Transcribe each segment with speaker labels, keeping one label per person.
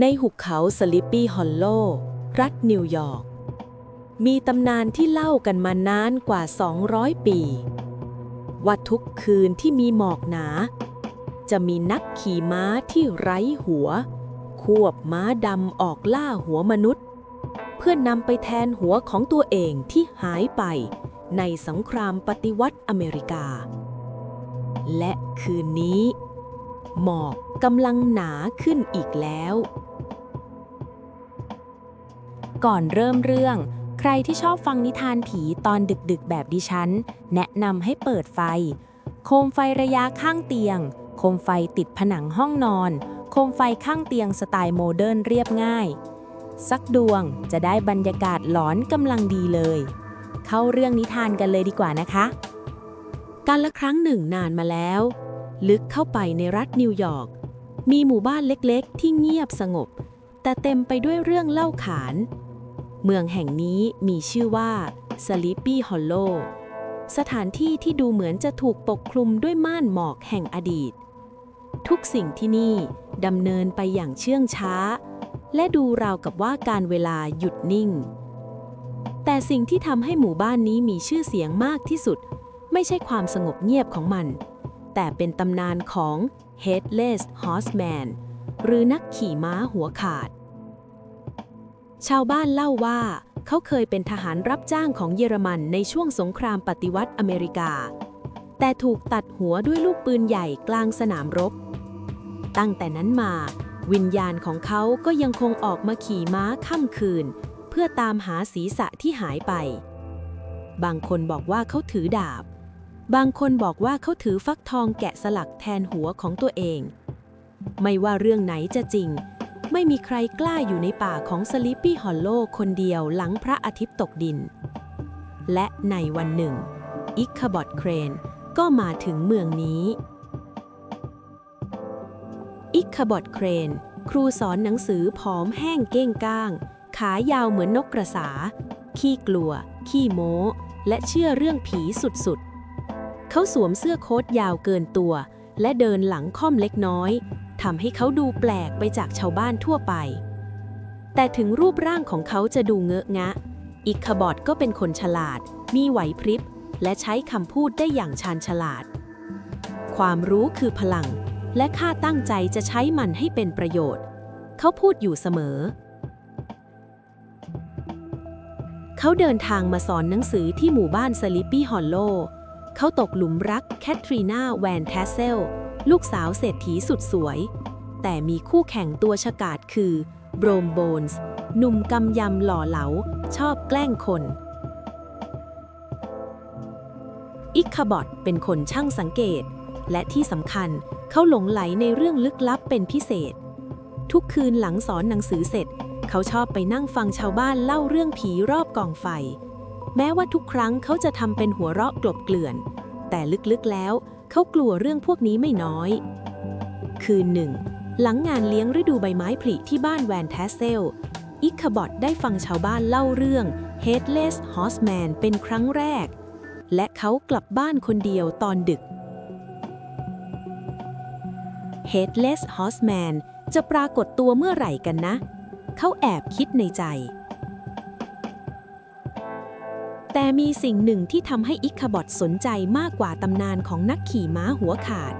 Speaker 1: ในหุบเขาสลิปปี้ฮอลโล รัฐนิวยอร์ก มีตำนานที่เล่ากันมานานกว่า 200 ปีว่าทุกคืนที่มีหมอกหนา จะมีนักขี่ม้าที่ไร้หัว ควบม้าดำออกล่าหัวมนุษย์ เพื่อนำไปแทนหัวของตัวเองที่หายไปในสงครามปฏิวัติอเมริกา และคืนนี้ หมอก กำลังหนาขึ้นอีกแล้ว
Speaker 2: ก่อนเริ่มเรื่อง ใครที่ชอบฟังนิทานผีตอนดึกๆแบบดิฉัน แนะนำให้เปิดไฟ โคมไฟระยะข้างเตียง โคมไฟติดผนังห้องนอน โคมไฟข้างเตียงสไตล์โมเดิร์นเรียบง่าย สักดวงจะได้บรรยากาศหลอนกำลังดีเลย เข้าเรื่องนิทานกันเลยดีกว่านะคะ
Speaker 1: การละครั้งหนึ่งนานมาแล้ว ลึกเข้าไปในรัฐนิวยอร์ก มีหมู่บ้านเล็กๆ ที่เงียบสงบ แต่เต็มไปด้วยเรื่องเล่าขาน เมืองแห่งนี้มีชื่อว่า Sleepy Hollow สถานที่ที่ดูเหมือนจะถูกปกคลุมด้วยม่านหมอกแห่งอดีต ทุกสิ่งที่นี่ดำเนินไปอย่างเชื่องช้า และดูราวกับว่าการเวลาหยุดนิ่ง แต่สิ่งที่ทำให้หมู่บ้านนี้มีชื่อเสียงมากที่สุด ไม่ใช่ความสงบเงียบของมัน แต่เป็นตำนานของ Headless Horseman หรือนักขี่ม้าหัวขาด ชาวบ้านเล่าว่า เขาเคยเป็นทหารรับจ้างของเยอรมันในช่วงสงครามปฏิวัติอเมริกา แต่ถูกตัดหัวด้วยลูกปืนใหญ่กลางสนามรบ ตั้งแต่นั้นมา วิญญาณของเขาก็ยังคงออกมาขี่ม้าค่ำคืน เพื่อตามหาศีรษะที่หายไป บางคนบอกว่าเขาถือดาบ บางคนบอกว่าเขาถือฟักทองแกะสลักแทนหัวของตัวเอง ไม่ว่าเรื่องไหนจะจริง ไม่มีใครกล้าอยู่ในป่าของสลิปปี้ฮอลโลคนเดียวหลังพระอาทิตย์ตกดิน และในวันหนึ่ง อิคคาบอดเครนก็มาถึงเมืองนี้ อิคคาบอดเครน ครูสอนหนังสือผอมแห้งเก้งก้าง ขายาวเหมือนนกกระสา ขี้กลัว ขี้โม้ และเชื่อเรื่องผีสุดๆ เขาสวมเสื้อโค้ทยาวเกินตัว และเดินหลังค่อมเล็กน้อยทำให้เขาดูแปลกไปจากชาวบ้านทั่วไป แต่ถึงรูปร่างของเขาจะดูเงอะงะ อิคาบอดก็เป็นคนฉลาด มีไหวพริบ และใช้คำพูดได้อย่างชาญฉลาด ความรู้คือพลัง และข้าตั้งใจจะใช้มันให้เป็นประโยชน์ เขาพูดอยู่เสมอ เขาเดินทางมาสอนหนังสือที่หมู่บ้านสลิปปี้ฮอลโล เขาตกหลุมรักแคทรีนาแวนแทสเซล ลูกสาวเศรษฐีสุดสวย แต่มีคู่แข่งตัวฉกาจคือโบรมโบนส์หนุ่มกำยำหล่อเหลา ชอบแกล้งคน อิคคาบอดเป็นคนช่างสังเกต และที่สำคัญเขาหลงไหลในเรื่องลึกลับเป็นพิเศษ ทุกคืนหลังสอนหนังสือเสร็จ เขาชอบไปนั่งฟังชาวบ้านเล่าเรื่องผีรอบกองไฟ แม้ว่าทุกครั้งเขาจะทำเป็นหัวเราะกลบเกลื่อน แต่ลึกๆแล้วเขากลัวเรื่องพวกนี้ไม่น้อย คืนหนึ่ง หลังงานเลี้ยงฤดูใบไม้ผลิที่บ้านแวนแทสเซล อิคคาบอดได้ฟังชาวบ้านเล่าเรื่อง Headless Horseman เป็นครั้งแรก และเขากลับบ้านคนเดียวตอนดึก Headless Horseman จะปรากฏตัวเมื่อไหร่กันนะ เขาแอบคิดในใจ แต่มีสิ่งหนึ่งที่ทำให้อิคคาบอดสนใจมากกว่าตำนานของนักขี่ม้าหัวขาด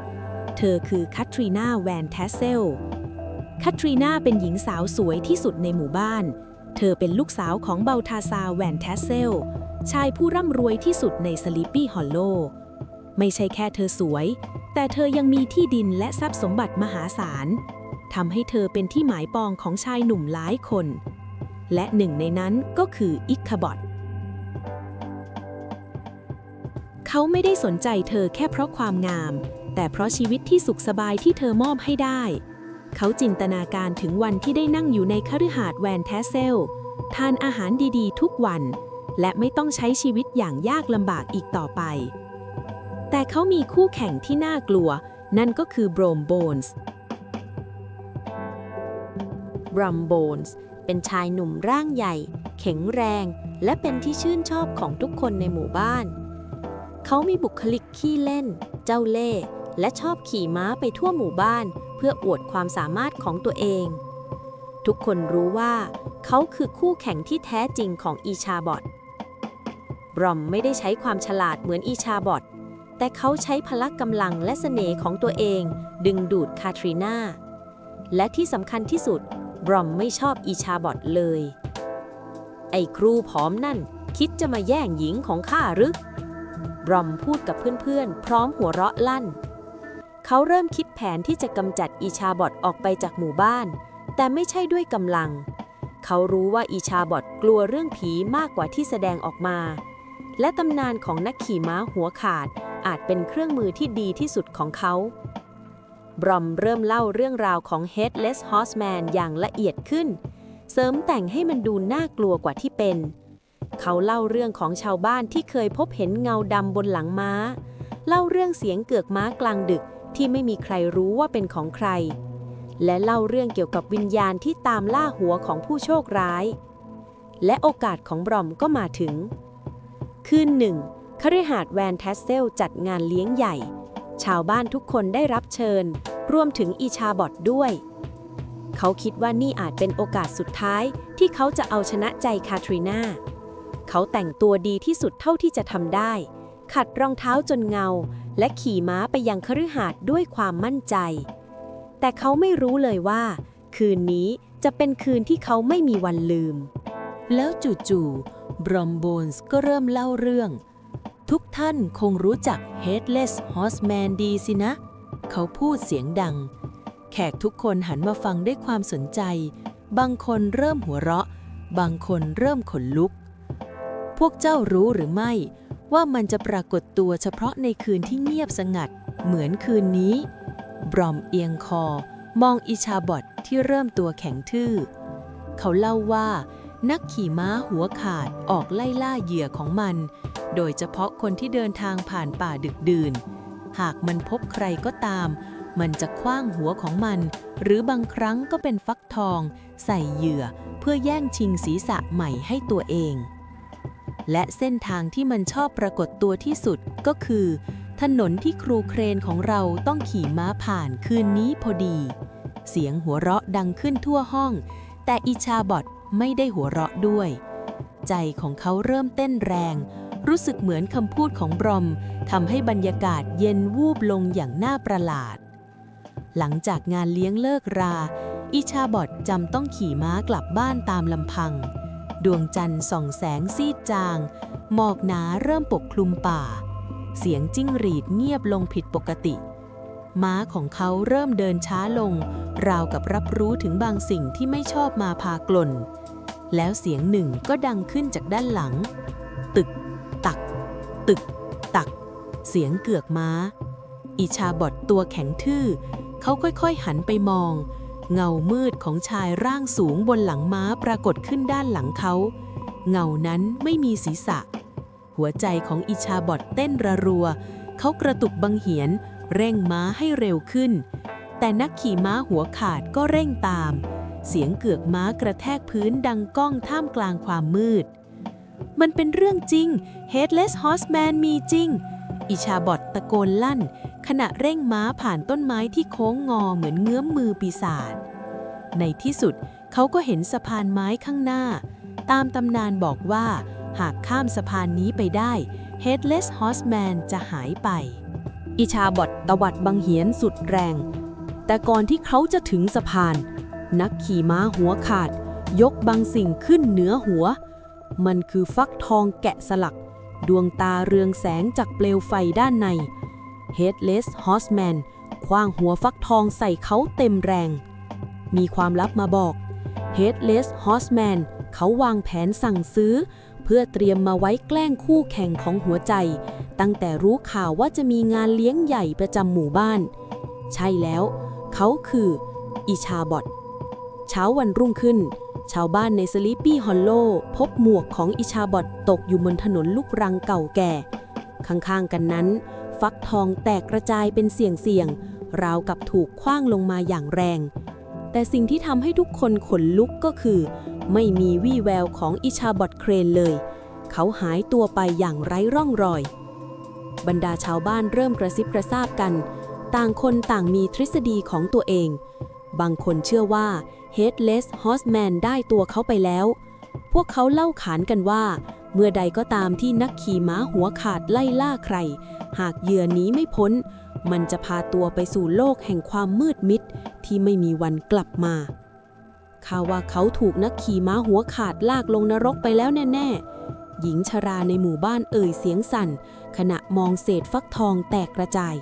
Speaker 1: เธอคือคัตรีนาแวนแทสเซล คัตรีนาเป็นหญิงสาวสวยที่สุดในหมู่บ้าน เธอเป็นลูกสาวของเบลทาซาแวนแทสเซล ชายผู้ร่ำรวยที่สุดในสลิปปี้ฮอลโล ไม่ใช่แค่เธอสวย แต่เธอยังมีที่ดินและทรัพย์สมบัติมหาศาลทำให้เธอเป็นที่หมายปองของชายหนุ่มหลายคน และหนึ่งในนั้นก็คืออิคคาบอด เขาไม่ได้สนใจเธอแค่เพราะความงาม แต่เพราะชีวิตที่สุขสบายที่เธอมอบให้ได้ เขาจินตนาการถึงวันที่ได้นั่งอยู่ในคฤหาสน์แวนแทสเซล ทานอาหารดีๆ ทุกวัน และไม่ต้องใช้ชีวิตอย่างยากลำบากอีกต่อไป แต่เขามีคู่แข่งที่น่ากลัว นั่นก็คือโบรมโบนส์
Speaker 2: บรัมโบนส์เป็นชายหนุ่มร่างใหญ่ แข็งแรง และเป็นที่ชื่นชอบของทุกคนในหมู่บ้าน เขามีบุคลิกขี้เล่น เจ้าเล่ห์และชอบขี่ม้าไปทั่วหมู่บ้าน เพื่ออวดความสามารถของตัวเอง
Speaker 1: ทุกคนรู้ว่าเขาคือคู่แข่งที่แท้จริงของอีชาบอทบรอมไม่ได้ใช้ความฉลาดเหมือนอีชาบอทแต่เขาใช้พละกำลังและเสน่ห์ของตัวเอง ดึงดูดคาทรีนาและที่สำคัญที่สุด บรอมไม่ชอบอีชาบอทเลย ไอ้ครูผอมนั่น คิดจะมาแย่งหญิงของข้าหรือ บรอมพูดกับเพื่อนๆ พร้อมหัวเราะลั่น เขาเริ่มคิดแผนที่จะกำจัดอีชาบอทออกไปจากหมู่บ้าน แต่ไม่ใช่ด้วยกำลัง เขารู้ว่าอีชาบอทกลัวเรื่องผีมากกว่าที่แสดงออกมา และตำนานของนักขี่ม้าหัวขาดอาจเป็นเครื่องมือที่ดีที่สุดของเขา บรอมเริ่มเล่าเรื่องราวของ Headless Horseman อย่างละเอียดขึ้น เสริมแต่งให้มันดูน่ากลัวกว่าที่เป็นเเขาเล่าเรื่องของชาวบ้านที่เคยพบเห็นเงาดำบนหลังม้า เล่าเรื่องเสียงเกือกม้ากลางดึกที่ไม่มีใครรู้ว่าเป็นของใคร และเล่าเรื่องเกี่ยวกับวิญญาณที่ตามล่าหัวของผู้โชคร้าย และโอกาสของบรอมก็มาถึง คืนหนึ่งคฤหาสน์แวนแทสเซลจัดงานเลี้ยงใหญ่ ชาวบ้านทุกคนได้รับเชิญ รวมถึงอีชาบอดด้วย เขาคิดว่านี่อาจเป็นโอกาสสุดท้ายที่เขาจะเอาชนะใจคาทรีนา เขาแต่งตัวดีที่สุดเท่าที่จะทำได้ ขัดรองเท้าจนเงา และขี่ม้าไปยังคฤหาสน์ด้วยความมั่นใจ แต่เขาไม่รู้เลยว่า คืนนี้จะเป็นคืนที่เขาไม่มีวันลืม
Speaker 3: แล้วจู่ๆบรอมโบนส์ก็เริ่มเล่าเรื่อง ทุกท่านคงรู้จัก Headless Horseman ดีสินะ เขาพูดเสียงดัง แขกทุกคนหันมาฟังด้วยความสนใจ บางคนเริ่มหัวเราะ บางคนเริ่มขนลุก วกเจ้ารู้หรือไม่ ว่ามันจะปรากฏตัวเฉพาะในคืนที่เงียบสงัด เหมือนคืนนี้ บรอมเอียงคอ มองอิชาบอดที่เริ่มตัวแข็งทื่อ เขาเล่าว่า นักขี่ม้าหัวขาดออกไล่ล่าเหยื่อของมัน โดยเฉพาะคนที่เดินทางผ่านป่าดึกดื่น หากมันพบใครก็ตาม มันจะคว้างหัวของมัน หรือบางครั้งก็เป็นฟักทอง ใส่เหยื่อเพื่อแย่งชิงศีรษะใหม่ให้ตัวเอง และเส้นทางที่มันชอบปรากฏตัวที่สุดก็คือ ถนนที่ครูเครนของเราต้องขี่ม้าผ่านคืนนี้พอดี เสียงหัวเราะดังขึ้นทั่วห้อง แต่อิชาบอดไม่ได้หัวเราะด้วย ใจของเขาเริ่มเต้นแรง รู้สึกเหมือนคำพูดของบรอมทำให้บรรยากาศเย็นวูบลงอย่างน่าประหลาด หลังจากงานเลี้ยงเลิกรา อิชาบอดจำต้องขี่ม้ากลับบ้านตามลำพัง ดวงจันทร์ส่องแสงซีดจาง หมอกหนาเริ่มปกคลุมป่า เสียงจิ้งหรีดเงียบลงผิดปกติ ม้าของเขาเริ่มเดินช้าลง ราวกับรับรู้ถึงบางสิ่งที่ไม่ชอบมาพากลน แล้วเสียงหนึ่งก็ดังขึ้นจากด้านหลัง ตึก ตัก ตึก ตัก เสียงเกือกม้า อิชาบอดตัวแข็งทื่อ เขาค่อยๆหันไปมอง เงามืดของชายร่างสูงบนหลังม้าปรากฏขึ้นด้านหลังเขา เงานั้นไม่มีศีรษะ หัวใจของอิชาบอดเต้นระรัว เขากระตุกบังเหียน เร่งม้าให้เร็วขึ้น แต่นักขี่ม้าหัวขาดก็เร่งตาม เสียงเกือกม้ากระแทกพื้นดังก้องท่ามกลางความมืด มันเป็นเรื่องจริง Headless Horseman มีจริง อิชาบอดตะโกนลั่น ขณะเร่งม้าผ่านต้นไม้ที่โค้งงอเหมือนเงื้อมมือปีศาจ ในที่สุดเขาก็เห็นสะพานไม้ข้างหน้า ตามตำนานบอกว่า หากข้ามสะพานนี้ไปได้ Headless Horseman จะหายไป
Speaker 1: อิชาบอดตวัดบังเหียนสุดแรง แต่ก่อนที่เขาจะถึงสะพาน นักขี่ม้าหัวขาด ยกบางสิ่งขึ้นเหนือหัว มันคือฟักทองแกะสลัก ดวงตาเรืองแสงจากเปลวไฟด้านใน Headless Horseman คว้างหัวฟักทองใส่เขาเต็มแรง มีความลับมาบอก Headless Horseman เขาวางแผนสั่งซื้อ เพื่อเตรียมมาไว้แกล้งคู่แข่งของหัวใจ ตั้งแต่รู้ข่าวว่าจะมีงานเลี้ยงใหญ่ประจำหมู่บ้าน ใช่แล้ว เขาคืออิชาบอดเช้าวันรุ่งขึ้น ชาวบ้านในสลิปปี้ฮอลโลพบหมวกของอิชาบอดตกอยู่บนถนนลูกรังเก่าแก่ ข้างๆกันนั้น ฟักทองแตกกระจายเป็นเสี่ยงๆ ราวกับถูกคว้างลงมาอย่างแรง แต่สิ่งที่ทำให้ทุกคนขนลุกก็คือ ไม่มีวี่แววของอิชาบอดเครนเลย เขาหายตัวไปอย่างไร้ร่องรอย บรรดาชาวบ้านเริ่มกระซิบกระซาบกัน ต่างคนต่างมีทฤษฎีของตัวเอง บางคนเชื่อว่า Headless Horseman ได้ตัวเขาไปแล้ว พวกเขาเล่าขานกันว่า เมื่อใดก็ตามที่นักขี่ม้าหัวขาดไล่ล่าใคร หากเหยื่อหนีไม่พ้น มันจะพาตัวไปสู่โลกแห่งความมืดมิดที่ไม่มีวันกลับมาข่าวว่าเขาถูกนักขี่ม้าหัวขาดลากลงนรกไปแล้วแน่ ๆ หญิงชราในหมู่บ้านเอ่ยเสียงสั่น ขณะมองเศษฟักทองแตกกระจาย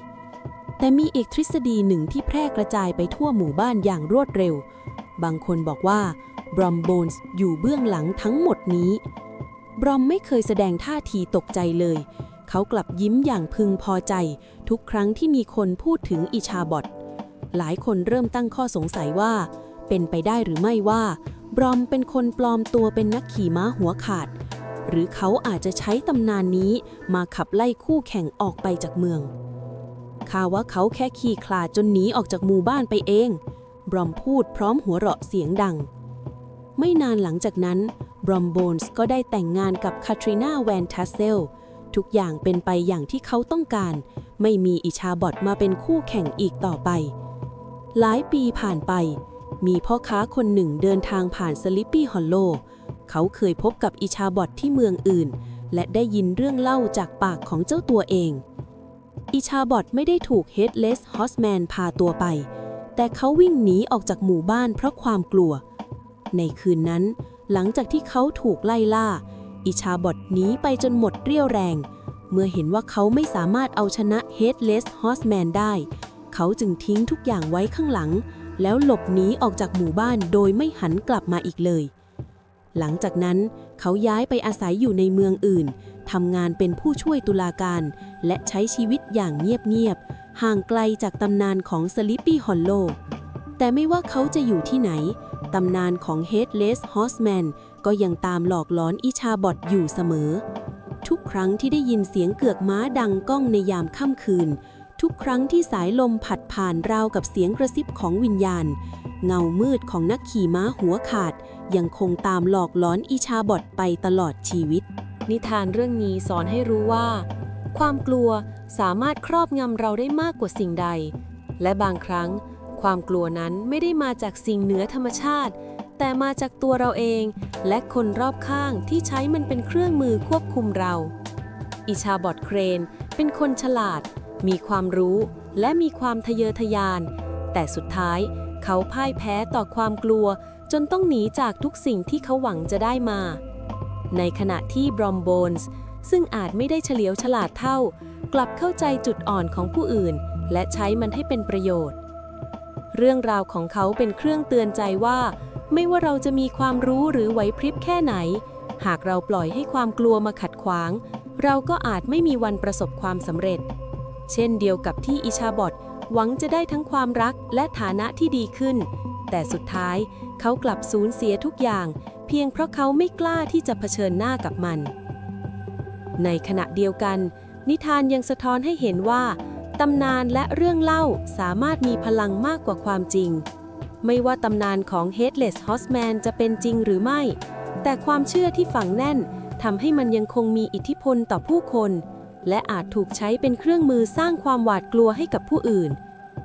Speaker 1: แต่มีอีกทฤษฎีหนึ่งที่แพร่กระจายไปทั่วหมู่บ้านอย่างรวดเร็ว บางคนบอกว่าบรอมโบนส์อยู่เบื้องหลังทั้งหมดนี้ บรอมไม่เคยแสดงท่าทีตกใจเลย เขากลับยิ้มอย่างพึงพอใจ ทุกครั้งที่มีคนพูดถึงอิชาบอทหลายคนเริ่มตั้งข้อสงสัยว่า เป็นไปได้หรือไม่ว่า บรอมเป็นคนปลอมตัวเป็นนักขี่ม้าหัวขาด หรือเขาอาจจะใช้ตำนานนี้มาขับไล่คู่แข่งออกไปจากเมืองข่าวว่าเขาแค่ขี่คลาดจนหนีออกจากหมู่บ้านไปเอง บรอมพูดพร้อมหัวเราะเสียงดัง ไม่นานหลังจากนั้น บรอมโบนส์ก็ได้แต่งงานกับคาทรีนาแวนทัสเซล ทุกอย่างเป็นไปอย่างที่เขาต้องการ ไม่มีอิชาบอทมาเป็นคู่แข่งอีกต่อไป หลายปีผ่านไป มีพ่อค้าคนหนึ่งเดินทางผ่านสลิปปี้ฮอลโล เขาเคยพบกับอิชาบอทที่เมืองอื่น และได้ยินเรื่องเล่าจากปากของเจ้าตัวเอง อิชาบอทไม่ได้ถูก Headless Horseman พาตัวไป แต่เขาวิ่งหนีออกจากหมู่บ้านเพราะความกลัว ในคืนนั้น หลังจากที่เขาถูกไล่ล่า อิชาบอทหนีไปจนหมดเรี่ยวแรง เมื่อเห็นว่าเขาไม่สามารถเอาชนะ Headless Horseman ได้ เขาจึงทิ้งทุกอย่างไว้ข้างหลัง แล้วหลบหนีออกจากหมู่บ้านโดยไม่หันกลับมาอีกเลย หลังจากนั้นเขาย้ายไปอาศัยอยู่ในเมืองอื่นทำงานเป็นผู้ช่วยตุลาการ และใช้ชีวิตอย่างเงียบๆห่างไกลจากตำนานของสลิปปี้ฮอลโลแต่ไม่ว่าเขาจะอยู่ที่ไหน ตำนานของ Headless Horseman ก็ยังตามหลอกหลอนอิชาบอทอยู่เสมอ ทุกครั้งที่ได้ยินเสียงเกือกม้าดังก้องในยามค่ำคืน ทุกครั้งที่สายลมผัดผ่านราวกับเสียงกระซิบของวิญญาณ เงามืดของนักขี่ม้าหัวขาด ยังคงตามหลอกหลอนอิชาบอทไปตลอดชีวิต
Speaker 2: นิทานเรื่องนี้สอนให้รู้ว่า ความกลัวสามารถครอบงำเราได้มากกว่าสิ่งใด และบางครั้ง ความกลัวนั้นไม่ได้มาจากสิ่งเหนือธรรมชาติ แต่มาจากตัวเราเอง และคนรอบข้างที่ใช้มันเป็นเครื่องมือควบคุมเรา อิชาบอดเครน เป็นคนฉลาด มีความรู้ และมีความทะเยอทะยาน แต่สุดท้ายเขาพ่ายแพ้ต่อความกลัว จนต้องหนีจากทุกสิ่งที่เขาหวังจะได้มา ในขณะที่บรอมโบนส์ซึ่งอาจไม่ได้เฉลียวฉลาดเท่า กลับเข้าใจจุดอ่อนของผู้อื่น และใช้มันให้เป็นประโยชน์ เรื่องราวของเขาเป็นเครื่องเตือนใจว่า ไม่ว่าเราจะมีความรู้หรือไหวพริบแค่ไหน หากเราปล่อยให้ความกลัวมาขัดขวาง เราก็อาจไม่มีวันประสบความสำเร็จ เช่นเดียวกับที่อิชาบอทหวังจะได้ทั้งความรักและฐานะที่ดีขึ้น แต่สุดท้ายเขากลับสูญเสียทุกอย่าง เพียงเพราะเขาไม่กล้าที่จะเผชิญหน้ากับมัน ในขณะเดียวกัน นิทานยังสะท้อนให้เห็นว่า ตำนานและเรื่องเล่าสามารถมีพลังมากกว่าความจริง ไม่ว่าตำนานของ Headless Horseman จะเป็นจริงหรือไม่ แต่ความเชื่อที่ฝังแน่นทำให้มันยังคงมีอิทธิพลต่อผู้คน และอาจถูกใช้เป็นเครื่องมือสร้างความหวาดกลัวให้กับผู้อื่น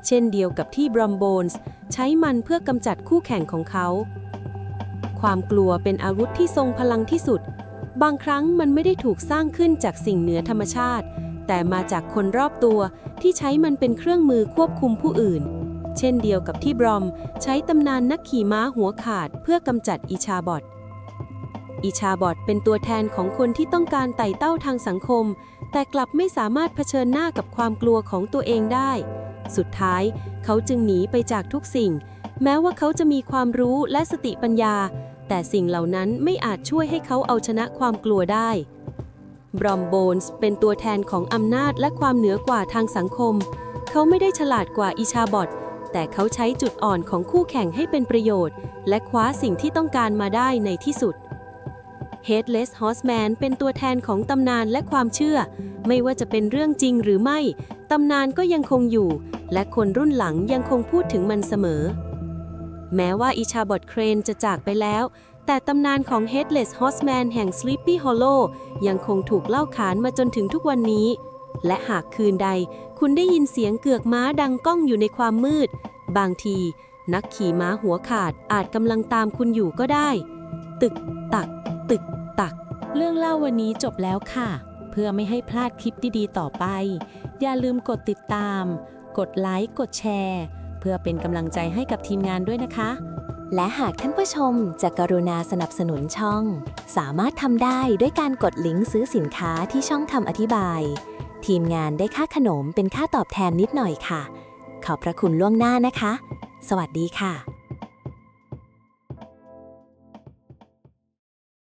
Speaker 2: เช่นเดียวกับที่บรอมโบนส์ใช้มันเพื่อกำจัดคู่แข่งของเขา ความกลัวเป็นอาวุธที่ทรงพลังที่สุด บางครั้งมันไม่ได้ถูกสร้างขึ้นจากสิ่งเหนือธรรมชาติ แต่มาจากคนรอบตัวที่ใช้มันเป็นเครื่องมือควบคุมผู้อื่น เช่นเดียวกับที่บรอมใช้ตำนานนักขี่ม้าหัวขาดเพื่อกำจัดอิชาบอทอิชาบอทเป็นตัวแทนของคนที่ต้องการไต่เต้าทางสังคม แต่กลับไม่สามารถเผชิญหน้ากับความกลัวของตัวเองได้ สุดท้ายเขาจึงหนีไปจากทุกสิ่ง แม้ว่าเขาจะมีความรู้และสติปัญญา แต่สิ่งเหล่านั้นไม่อาจช่วยให้เขาเอาชนะความกลัวได้ บรอมโบนส์เป็นตัวแทนของอำนาจและความเหนือกว่าทางสังคม เขาไม่ได้ฉลาดกว่าอิชาบอทแต่เขาใช้จุดอ่อนของคู่แข่งให้เป็นประโยชน์ และคว้าสิ่งที่ต้องการมาได้ในที่สุด Headless Horseman เป็นตัวแทนของตำนานและความเชื่อ ไม่ว่าจะเป็นเรื่องจริงหรือไม่ ตำนานก็ยังคงอยู่ และคนรุ่นหลังยังคงพูดถึงมันเสมอ แม้ว่าอิชาบอทเครนจะจากไปแล้ว แต่ตำนานของ Headless Horseman แห่ง Sleepy Hollow ยังคงถูกเล่าขานมาจนถึงทุกวันนี้ และหากคืนใด คุณได้ยินเสียงเกือกม้าดังก้องอยู่ในความมืด บางที
Speaker 1: นักขี่ม้าหัวขาดอาจกำลังตามคุณอยู่ก็ได้ ตึก ตัก ตึก ตัก
Speaker 2: เรื่องเล่าวันนี้จบแล้วค่ะ เพื่อไม่ให้พลาดคลิปดีๆต่อไป อย่าลืมกดติดตาม กดไลค์ กดแชร์ เพื่อเป็นกำลังใจให้กับทีมงานด้วยนะคะ
Speaker 4: และหากท่านผู้ชมจะกรุณาสนับสนุนช่อง สามารถทำได้ด้วยการกดลิงก์ซื้อสินค้าที่ช่องทำอธิบาย ทีมงานได้ค่าขนมเป็นค่าตอบแทนนิดหน่อยค่ะ ขอบพระคุณล่วงหน้านะคะ สวัสดีค่ะ